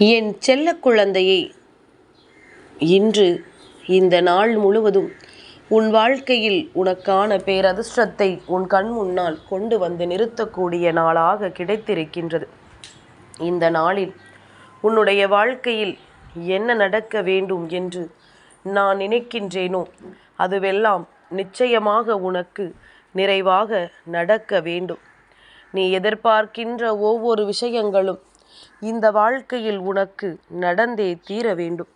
என் செல்ல குழந்தையே இன்று இந்த நாள் முழுவதும் உன் வாழ்க்கையில் உனக்கான பேரதிர்ஷ்டத்தை உன் கண் முன்னால் கொண்டு வந்து நிறுத்தக்கூடிய நாளாக கிடைத்திருக்கின்றது. இந்த நாளில் உன்னுடைய வாழ்க்கையில் என்ன நடக்க வேண்டும் என்று நான் நினைக்கின்றேனோ அதுவெல்லாம் நிச்சயமாக உனக்கு நிறைவாக நடக்க வேண்டும். நீ எதிர்பார்க்கின்ற ஒவ்வொரு விஷயங்களும் இந்த வாழ்க்கையில் உனக்கு நடந்தே தீர வேண்டும்.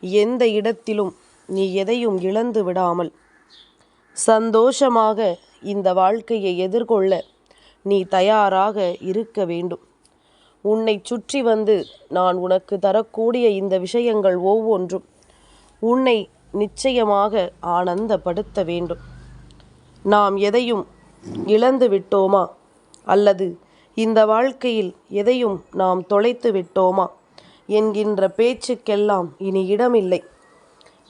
எந்த இடத்திலும் நீ எதையும் இழந்து விடாமல் சந்தோஷமாக இந்த வாழ்க்கையை எதிர்கொள்ள நீ தயாராக இருக்க வேண்டும். உன்னை சுற்றி வந்து நான் உனக்கு தரக்கூடிய இந்த விஷயங்கள் ஒவ்வொன்றும் உன்னை நிச்சயமாக ஆனந்தப்படுத்த வேண்டும். நாம் எதையும் இழந்து விட்டோமா? அல்லது இந்த வாழ்க்கையில் எதையும் நாம் தொலைத்து விட்டோமா? என்கின்ற பேச்சுக்கெல்லாம் இனி இடமில்லை.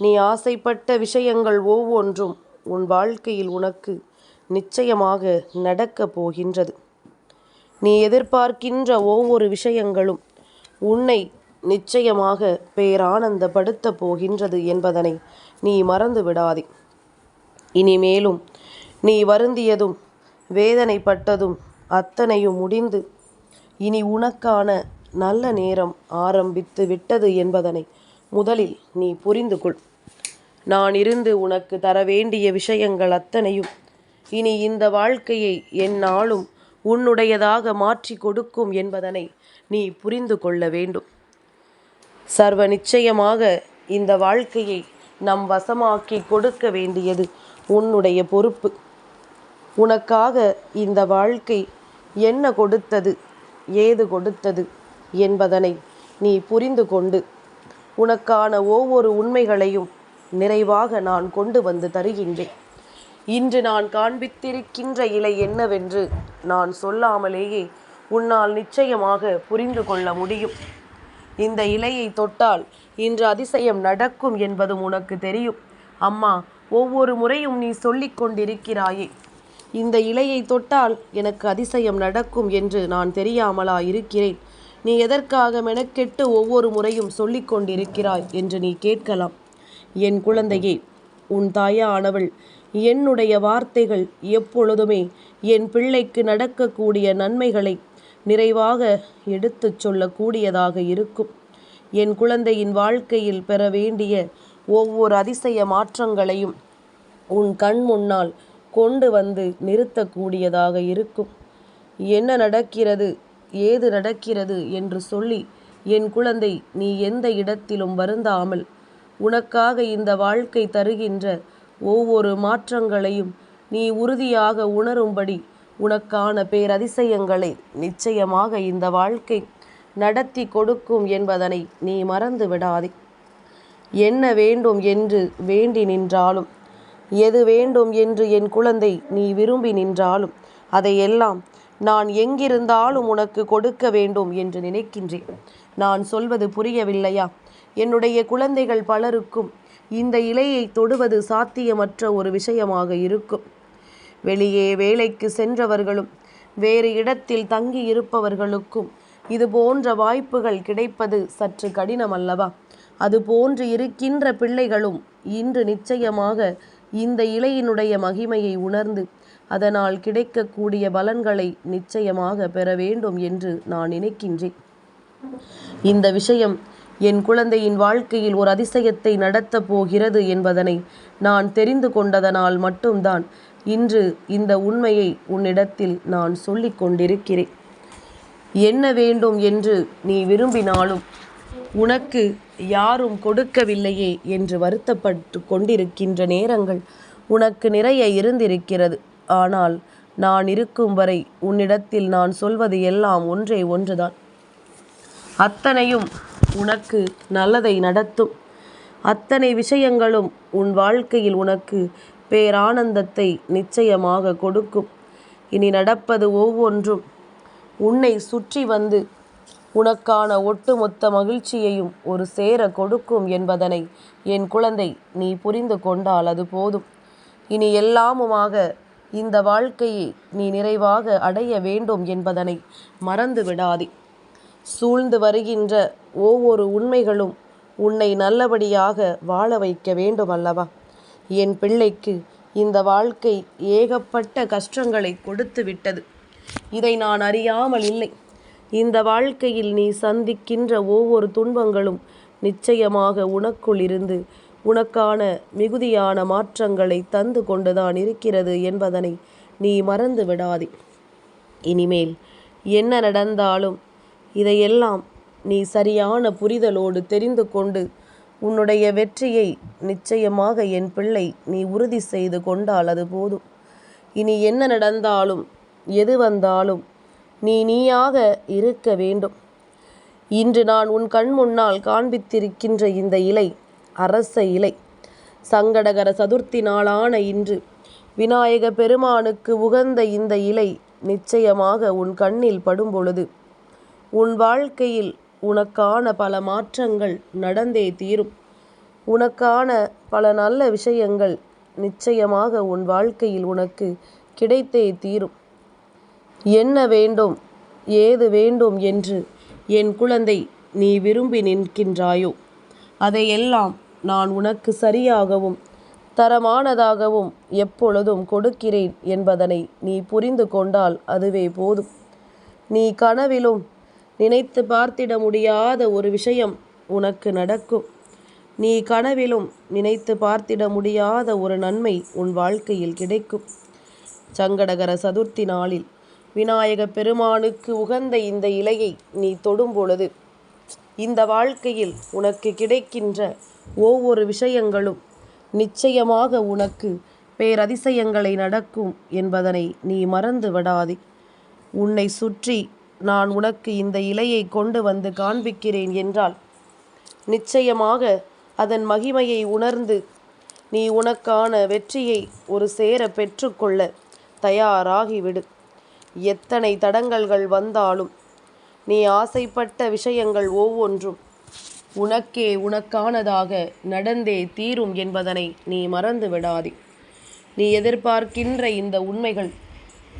நீ ஆசைப்பட்ட விஷயங்கள் ஒவ்வொன்றும் உன் வாழ்க்கையில் உனக்கு நிச்சயமாக நடக்கப் போகின்றது. நீ எதிர்பார்க்கின்ற ஒவ்வொரு விஷயங்களும் உன்னை நிச்சயமாக பேரானந்தப்படுத்த போகின்றது என்பதனை நீ மறந்து விடாதே இனிமேலும் நீ வருந்தியதும் வேதனைப்பட்டதும் அத்தனையும் முடிந்து இனி உனக்கான நல்ல நேரம் ஆரம்பித்து விட்டது என்பதனை முதலில் நீ புரிந்து கொள். நான் இருந்து உனக்கு தர வேண்டிய விஷயங்கள் அத்தனையும் இனி இந்த வாழ்க்கையை என்னாலும் உன்னுடையதாக மாற்றி கொடுக்கும் என்பதனை நீ புரிந்து கொள்ள வேண்டும். சர்வ நிச்சயமாக இந்த வாழ்க்கையை நம் வசமாக்கி கொடுக்க வேண்டியது உன்னுடைய பொறுப்பு. உனக்காக இந்த வாழ்க்கை என்ன கொடுத்தது? ஏது கொடுத்தது என்பதனை நீ புரிந்து கொண்டு உனக்கான ஒவ்வொரு உண்மைகளையும் நிறைவாக நான் கொண்டு வந்து தருகின்றேன். இன்று நான் காண்பித்திருக்கின்ற இலை என்னவென்று நான் சொல்லாமலேயே உன்னால் நிச்சயமாக புரிந்து கொள்ள முடியும். இந்த இலையை தொட்டால் இன்று அதிசயம் நடக்கும் என்பதும் உனக்கு தெரியும். அம்மா ஒவ்வொரு முறையும் நீ சொல்லிக் கொண்டிருக்கிறாயே. இந்த இலையை தொட்டால் எனக்கு அதிசயம் நடக்கும் என்று நான் தெரியாமலா இருக்கிறேன் நீ எதற்காக மெனக்கெட்டு ஒவ்வொரு முறையும் சொல்லிக் கொண்டிருக்கிறாய் என்று நீ கேட்கலாம். என் குழந்தையே உன் தாயானவள் என்னுடைய வார்த்தைகள் எப்பொழுதுமே என் பிள்ளைக்கு நடக்கக்கூடிய நன்மைகளை நிறைவாக எடுத்துச் சொல்லக்கூடியதாக இருக்கும். என் குழந்தையின் வாழ்க்கையில் பெற வேண்டிய ஒவ்வொரு அதிசய மாற்றங்களையும் உன் கண் முன்னால் கொண்டு வந்து நிறுத்தக்கூடியதாக இருக்கும். என்ன நடக்கிறது? ஏது நடக்கிறது என்று சொல்லி என் குழந்தை நீ எந்த இடத்திலும் வருந்தாமல் உனக்காக இந்த வாழ்க்கை தருகின்ற ஒவ்வொரு மாற்றங்களையும் நீ உறுதியாக உணரும்படி உனக்கான பேரதிசயங்களை நிச்சயமாக இந்த வாழ்க்கை நடத்தி கொடுக்கும் என்பதனை நீ மறந்து விடாதே. என்ன வேண்டும் என்று வேண்டி நின்றாலும் எது வேண்டும் என்று என் குழந்தை நீ விரும்பி நின்றாலும் அதையெல்லாம் நான் எங்கிருந்தாலும் உனக்கு கொடுக்க வேண்டும் என்று நினைக்கின்றேன். நான் சொல்வது புரியவில்லையா? என்னுடைய குழந்தைகள் பலருக்கும் இந்த இலையை தொடுவது சாத்தியமற்ற ஒரு விஷயமாக இருக்கும். வெளியே வேலைக்கு சென்றவர்களும் வேறு இடத்தில் தங்கி இருப்பவர்களுக்கும் இது போன்ற வாய்ப்புகள் கிடைப்பது சற்று கடினம் அல்லவா அது போன்று இருக்கின்ற பிள்ளைகளும் இன்று நிச்சயமாக இந்த இலையினுடைய மகிமையை உணர்ந்து அதனால் கிடைக்கக்கூடிய பலன்களை நிச்சயமாக பெற வேண்டும் என்று நான் நினைக்கின்றேன். இந்த விஷயம் என் குழந்தையின் வாழ்க்கையில் ஒரு அதிசயத்தை நடத்தப் போகிறது என்பதனை நான் தெரிந்து கொண்டதனால் மட்டும்தான் இன்று இந்த உண்மையை உன்னிடத்தில் நான் சொல்லிக் கொண்டிருக்கிறேன். என்ன வேண்டும் என்று நீ விரும்பினாலும் உனக்கு யாரும் கொடுக்கவில்லையே என்று வருத்தப்பட்டு கொண்டிருக்கின்ற நேரங்கள் உனக்கு நிறைய இருந்திருக்கிறது. ஆனால் நான் இருக்கும் வரை உன்னிடத்தில் நான் சொல்வது எல்லாம் ஒன்றே ஒன்றுதான். அத்தனையும் உனக்கு நல்லதை நடத்தும். அத்தனை விஷயங்களும் உன் வாழ்க்கையில் உனக்கு பேரானந்தத்தை நிச்சயமாக கொடுக்கும். இனி நடப்பது ஒவ்வொன்றும் உன்னை சுற்றி வந்து உனக்கான ஒட்டுமொத்த மகிழ்ச்சியையும் ஒரு சேர கொடுக்கும் என்பதனை என் குழந்தை நீ புரிந்து கொண்டால் அது போதும். இனி எல்லாமுமாக இந்த வாழ்க்கையை நீ நிறைவாக அடைய வேண்டும் என்பதனை மறந்து விடாதே. சூழ்ந்து வருகின்ற ஒவ்வொரு உண்மைகளும் உன்னை நல்லபடியாக வாழ வைக்க வேண்டும் அல்லவா என் பிள்ளைக்கு இந்த வாழ்க்கை ஏகப்பட்ட கஷ்டங்களை கொடுத்து விட்டது இதை நான் அறியாமல் இல்லை. இந்த வாழ்க்கையில் நீ சந்திக்கின்ற ஒவ்வொரு துன்பங்களும் நிச்சயமாக உனக்குள் இருந்து உனக்கான மிகுதியான மாற்றங்களை தந்து கொண்டுதான் இருக்கிறது என்பதனை நீ மறந்து விடாதே. இனிமேல் என்ன நடந்தாலும் இதையெல்லாம் நீ சரியான புரிதலோடு தெரிந்து கொண்டு உன்னுடைய வெற்றியை நிச்சயமாக என் பிள்ளை நீ உறுதி செய்து கொண்டால் அது போதும். இனி என்ன நடந்தாலும் எது வந்தாலும் நீ நீயாக இருக்க வேண்டும். இன்று நான் உன் கண் முன்னால் காண்பித்திருக்கின்ற இந்த இலை அரச இலை. சங்கடகர சதுர்த்தி நாளான இன்று விநாயக பெருமானுக்கு உகந்த இந்த இலை நிச்சயமாக உன் கண்ணில் படும்பொழுது. உன் வாழ்க்கையில் உனக்கான பல மாற்றங்கள் நடந்தே தீரும். உனக்கான பல நல்ல விஷயங்கள் நிச்சயமாக உன் வாழ்க்கையில் உனக்கு கிடைத்தே தீரும். என்ன வேண்டும்? ஏது வேண்டும் என்று என் குழந்தை நீ விரும்பி நிற்கின்றாயோ அதையெல்லாம் நான் உனக்கு சரியாகவும் தரமானதாகவும் எப்பொழுதும் கொடுக்கிறேன் என்பதனை நீ புரிந்து கொண்டால் அதுவே போதும். நீ கனவிலும் நினைத்து பார்த்திட முடியாத ஒரு விஷயம் உனக்கு நடக்கும். நீ கனவிலும் நினைத்து பார்த்திட முடியாத ஒரு நன்மை உன் வாழ்க்கையில் கிடைக்கும். சங்கடகர சதுர்த்தி நாளில் விநாயக பெருமானுக்கு உகந்த இந்த இலையை நீ தொடும் பொழுது இந்த வாழ்க்கையில் உனக்கு கிடைக்கின்ற ஒவ்வொரு விஷயங்களும் நிச்சயமாக உனக்கு பேரதிசயங்களை நடக்கும் என்பதனை நீ மறந்து விடாதே. உன்னை சுற்றி நான் உனக்கு இந்த இலையை கொண்டு வந்து காண்பிக்கிறேன் என்றால் நிச்சயமாக அதன் மகிமையை உணர்ந்து நீ உனக்கான வெற்றியை ஒரு சேர பெற்றுக்கொள்ள தயாராகிவிடு. எத்தனை தடங்கல்கள் வந்தாலும் நீ ஆசைப்பட்ட விஷயங்கள் ஒவ்வொன்றும் உனக்கே உனக்கானதாக நடந்தே தீரும் என்பதனை நீ மறந்து விடாதே. நீ எதிர்பார்க்கின்ற இந்த உண்மைகள்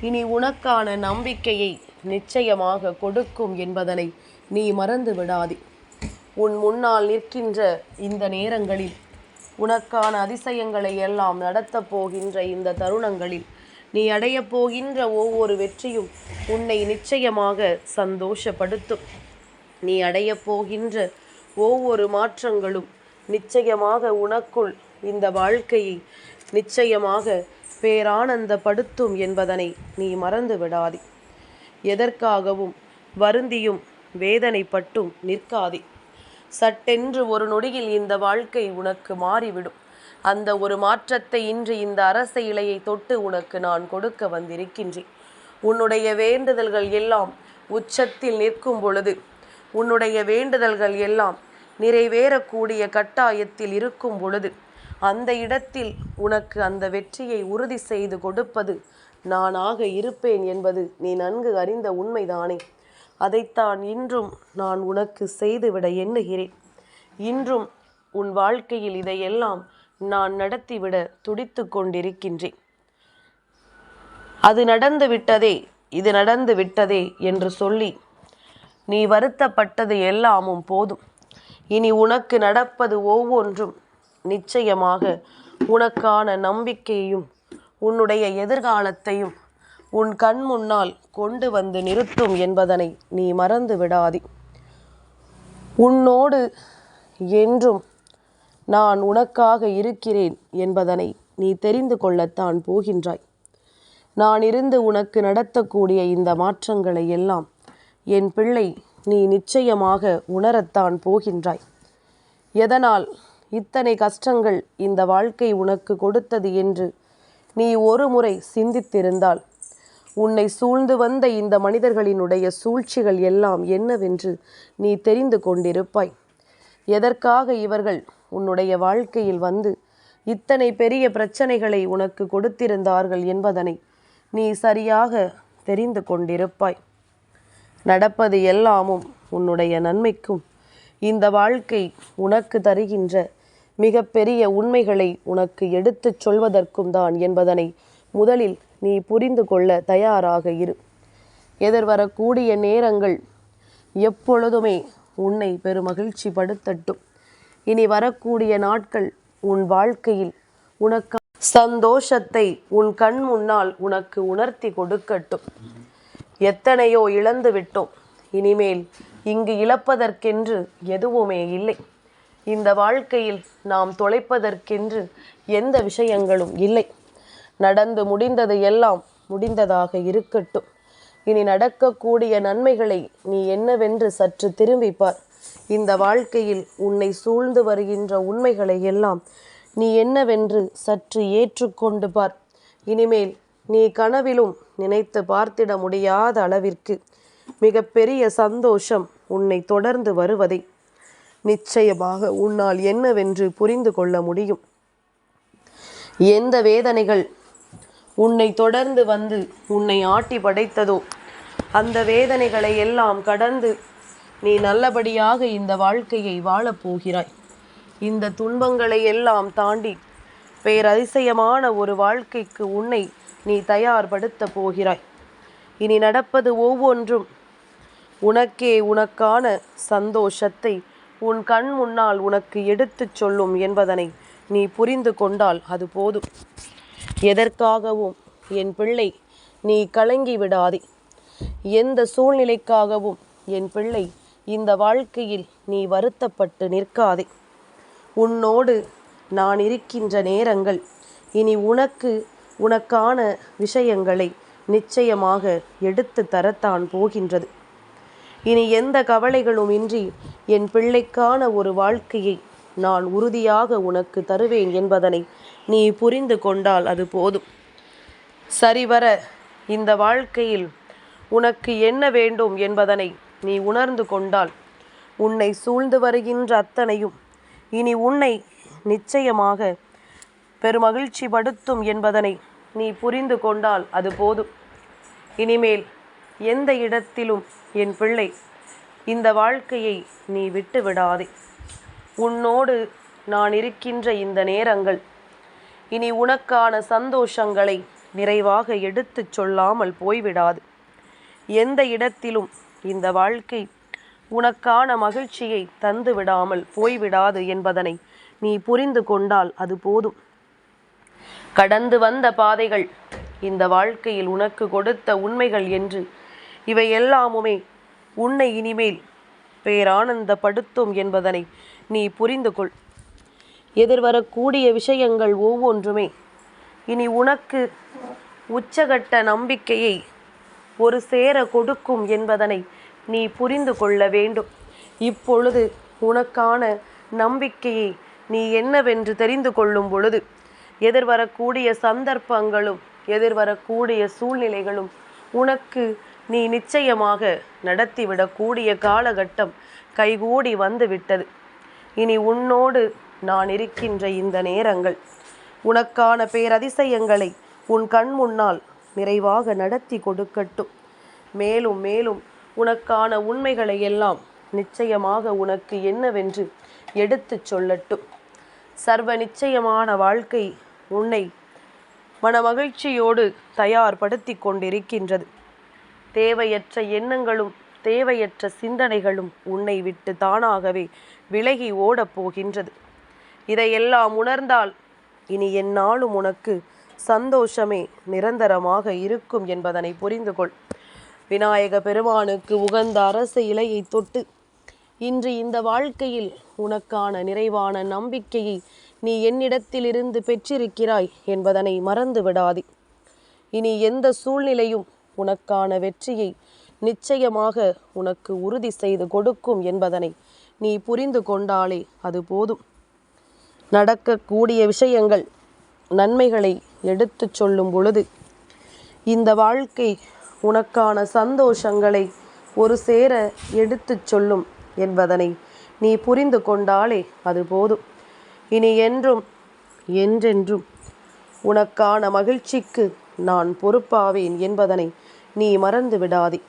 இனி உனக்கான நம்பிக்கையை நிச்சயமாக கொடுக்கும் என்பதனை நீ மறந்து விடாதே. உன் முன்னால் நிற்கின்ற இந்த நேரங்களில் உனக்கான அதிசயங்களை எல்லாம் நடத்தப் போகின்ற இந்த தருணங்களில் நீ அடையப் போகின்ற ஒவ்வொரு வெற்றியும் உன்னை நிச்சயமாக சந்தோஷப்படுத்தும். நீ அடையப் போகின்ற ஒவ்வொரு மாற்றங்களும் நிச்சயமாக உனக்குள் இந்த வாழ்க்கையை நிச்சயமாக பேரானந்தப்படுத்தும் என்பதனை நீ மறந்து விடாதே எதற்காகவும் வருந்தியும் வேதனைப்பட்டும் நிற்காதே. சட்டென்று ஒரு நொடியில் இந்த வாழ்க்கை உனக்கு மாறிவிடும். அந்த ஒரு மாற்றத்தை இன்று இந்த அரச இலையை தொட்டு உனக்கு நான் கொடுக்க வந்திருக்கின்றேன். உன்னுடைய வேண்டுதல்கள் எல்லாம் உச்சத்தில் நிற்கும் பொழுது உன்னுடைய வேண்டுதல்கள் எல்லாம் நிறைவேறக்கூடிய கட்டாயத்தில் இருக்கும் பொழுது அந்த இடத்தில் உனக்கு அந்த வெற்றியை உறுதி செய்து கொடுப்பது நானாக இருப்பேன் என்பது நீ நன்கு அறிந்த உண்மைதானே. அதைத்தான் இன்றும் நான் உனக்கு செய்துவிட எண்ணுகிறேன். இன்றும் உன் வாழ்க்கையில் இதையெல்லாம் நான் நடத்திவிட துடித்து கொண்டிருக்கின்றேன். அது நடந்து விட்டதே இது நடந்து விட்டதே என்று சொல்லி நீ வருத்தப்பட்டது எல்லாமும் போதும். இனி உனக்கு நடப்பது ஒவ்வொன்றும் நிச்சயமாக உனக்கான நம்பிக்கையும் உன்னுடைய எதிர்காலத்தையும் உன் கண் முன்னால் கொண்டு வந்து நிறுத்தும் என்பதனை நீ மறந்து விடாதே. உன்னோடு என்றும் நான் உனக்காக இருக்கிறேன் என்பதனை நீ தெரிந்து கொள்ளத்தான் போகின்றாய். நான் இருந்து உனக்கு நடத்தக்கூடிய இந்த மாற்றங்களை எல்லாம் என் பிள்ளை நீ நிச்சயமாக உணரத்தான் போகின்றாய். எதனால் இத்தனை கஷ்டங்கள் இந்த வாழ்க்கை உனக்கு கொடுத்தது என்று நீ ஒரு முறை சிந்தித்திருந்தால் உன்னை சூழ்ந்து வந்த இந்த மனிதர்களினுடைய சூழ்ச்சிகள் எல்லாம் என்னவென்று நீ தெரிந்து கொண்டிருப்பாய். எதற்காக இவர்கள் உன்னுடைய வாழ்க்கையில் வந்து இத்தனை பெரிய பிரச்சனைகளை உனக்கு கொடுத்திருந்தார்கள் என்பதனை நீ சரியாக தெரிந்து கொண்டிருப்பாய். நடப்பது எல்லாமும் உன்னுடைய நன்மைக்கும் இந்த வாழ்க்கை உனக்கு தருகின்ற மிகப்பெரிய உண்மைகளை உனக்கு எடுத்துச் சொல்வதற்கும் தான் என்பதனை முதலில் நீ புரிந்து கொள்ள தயாராக இரு. எதிர்வரக்கூடிய நேரங்கள் எப்பொழுதுமே உன்னை பெருமகிழ்ச்சி படுத்தட்டும் இனி வரக்கூடிய நாட்கள் உன் வாழ்க்கையில் உனக்கு சந்தோஷத்தை உன் கண் முன்னால் உனக்கு உணர்த்தி கொடுக்கட்டும். எத்தனையோ இழந்து விட்டோம். இனிமேல் இங்கு இழப்பதற்கென்று எதுவுமே இல்லை. இந்த வாழ்க்கையில் நாம் தொலைப்பதற்கென்று எந்த விஷயங்களும் இல்லை. நடந்து முடிந்தது எல்லாம் முடிந்ததாக இருக்கட்டும். இனி நடக்கக்கூடிய நன்மைகளை நீ என்னவென்று சற்று திரும்பி பார் இந்த வாழ்க்கையில் உன்னை சூழ்ந்து வருகின்ற உண்மைகளை எல்லாம் நீ என்னவென்று சற்று ஏற்றுக்கொண்டு பார். இனிமேல் நீ கனவிலும் நினைத்து பார்த்திட முடியாத அளவிற்கு மிகப்பெரிய சந்தோஷம் உன்னை தொடர்ந்து வருவதை நிச்சயமாக உன்னால் என்னவென்று புரிந்து கொள்ள முடியும். எந்த வேதனைகள் உன்னை தொடர்ந்து வந்து உன்னை ஆட்டி படைத்ததோ அந்த வேதனைகளை எல்லாம் கடந்து நீ நல்லபடியாக இந்த வாழ்க்கையை வாழப் போகிறாய். இந்த துன்பங்களை எல்லாம் தாண்டி பேரதிசயமான ஒரு வாழ்க்கைக்கு உன்னை நீ தயார்படுத்த போகிறாய். இனி நடப்பது ஒவ்வொன்றும் உனக்கே உனக்கான சந்தோஷத்தை உன் கண் முன்னால் உனக்கு எடுத்துச் சொல்லும் என்பதனை நீ புரிந்து கொண்டால் அது போதும். எதற்காகவும் என் பிள்ளை நீ கலங்கி விடாதே. எந்த சூழ்நிலைக்காகவும் என் பிள்ளை இந்த வாழ்க்கையில் நீ வருத்தப்பட்டு நிற்காதே. உன்னோடு நான் இருக்கின்ற நேரங்கள் இனி உனக்கு உனக்கான விஷயங்களை நிச்சயமாக எடுத்து தரத்தான் போகின்றது. இனி எந்த கவலைகளும் இன்றி என் பிள்ளைக்கான ஒரு வாழ்க்கையை நான் உறுதியாக உனக்கு தருவேன் என்பதனை நீ புரிந்து கொண்டால் அது போதும். சரிவர இந்த வாழ்க்கையில் உனக்கு என்ன வேண்டும் என்பதனை நீ உணர்ந்து கொண்டால் உன்னை சூழ்ந்து வருகின்ற அத்தனையும் இனி உன்னை நிச்சயமாக பெருமகிழ்ச்சி படுத்தும் என்பதனை நீ புரிந்து கொண்டால் அது போதும். இனிமேல் எந்த இடத்திலும் என் பிள்ளை இந்த வாழ்க்கையை நீ விட்டு விடாதே உன்னோடு நான் இருக்கின்ற இந்த நேரங்கள் இனி உனக்கான சந்தோஷங்களை நிறைவாக எடுத்துச் சொல்லாமல் போய்விடாது. எந்த இடத்திலும் இந்த வாழ்க்கை உனக்கான மகிழ்ச்சியை தந்து விடாமல் போய்விடாது என்பதனை நீ புரிந்து கொண்டால் அது போதும். கடந்து வந்த பாதைகள் இந்த வாழ்க்கையில் உனக்கு கொடுத்த உண்மைகள் என்று இவை எல்லாமுமே உன்னை இனிமேல் பேரானந்தப்படுத்தும் என்பதனை நீ புரிந்து கொள். எதிர்வரக்கூடிய விஷயங்கள் ஒவ்வொன்றுமே. இனி உனக்கு உச்சகட்ட நம்பிக்கையை ஒரு சேர கொடுக்கும் என்பதனை நீ புரிந்து கொள்ள வேண்டும். இப்பொழுது உனக்கான நம்பிக்கையை நீ என்னவென்று தெரிந்து கொள்ளும் பொழுது எதிர்வரக்கூடிய சந்தர்ப்பங்களும் எதிர்வரக்கூடிய சூழ்நிலைகளும் உனக்கு நீ நிச்சயமாக நடத்திவிடக்கூடிய காலகட்டம் கைகூடி வந்து விட்டது இனி உன்னோடு நான் இருக்கின்ற இந்த நேரங்கள். உனக்கான பேரதிசயங்களை உன் கண் முன்னால் நிறைவாக நடத்தி கொடுக்கட்டும். மேலும் மேலும் உனக்கான உண்மைகளை எல்லாம் நிச்சயமாக உனக்கு என்னவென்று எடுத்துச் சொல்லட்டும். சர்வ நிச்சயமான வாழ்க்கை உன்னை மனமகிழ்ச்சியோடு தயார்படுத்தி கொண்டிருக்கின்றது. தேவையற்ற எண்ணங்களும் தேவையற்ற சிந்தனைகளும் உன்னை விட்டு தானாகவே விலகி ஓடப் போகின்றது. இதையெல்லாம் உணர்ந்தால் இனி எந்நாளும் உனக்கு சந்தோஷமே நிரந்தரமாக இருக்கும் என்பதனை புரிந்து கொள் விநாயக பெருமானுக்கு உகந்த அரச இலையை தொட்டு இன்று இந்த வாழ்க்கையில் உனக்கான நிறைவான நம்பிக்கையை நீ என்னிடத்திலிருந்து பெற்றிருக்கிறாய் என்பதனை மறந்து விடாதே இனி எந்த சூழ்நிலையும் உனக்கான வெற்றியை நிச்சயமாக உனக்கு உறுதி செய்து கொடுக்கும் என்பதனை நீ புரிந்து கொண்டாலே அது போதும். நடக்கக்கூடிய விஷயங்கள் நன்மைகளை எடுத்துச் சொல்லும் பொழுது இந்த வாழ்க்கை உனக்கான சந்தோஷங்களை ஒரு சேர எடுத்துச் சொல்லும் என்பதனை நீ புரிந்து கொண்டாலே அது போதும். இனி என்றும் என்றென்றும் உனக்கான மகிழ்ச்சிக்கு நான் பொறுப்பாவேன் என்பதனை நீ மறந்து விடாதே.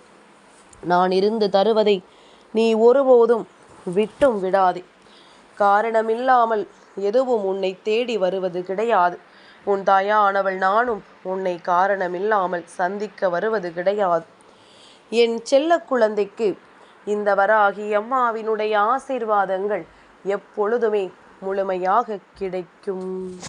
நான் இருந்து தருவதை நீ ஒருபோதும் விட்டும் விடாதே. காரணமில்லாமல் எதுவும் உன்னை தேடி வருவது கிடையாது. உன் தாயானவள் நானும் உன்னை காரணமில்லாமல் சந்திக்க வருவது கிடையாது. என் செல்ல குழந்தைக்கு இந்த வராகி அம்மாவினுடைய ஆசீர்வாதங்கள் எப்பொழுதுமே முழுமையாக கிடைக்கும்.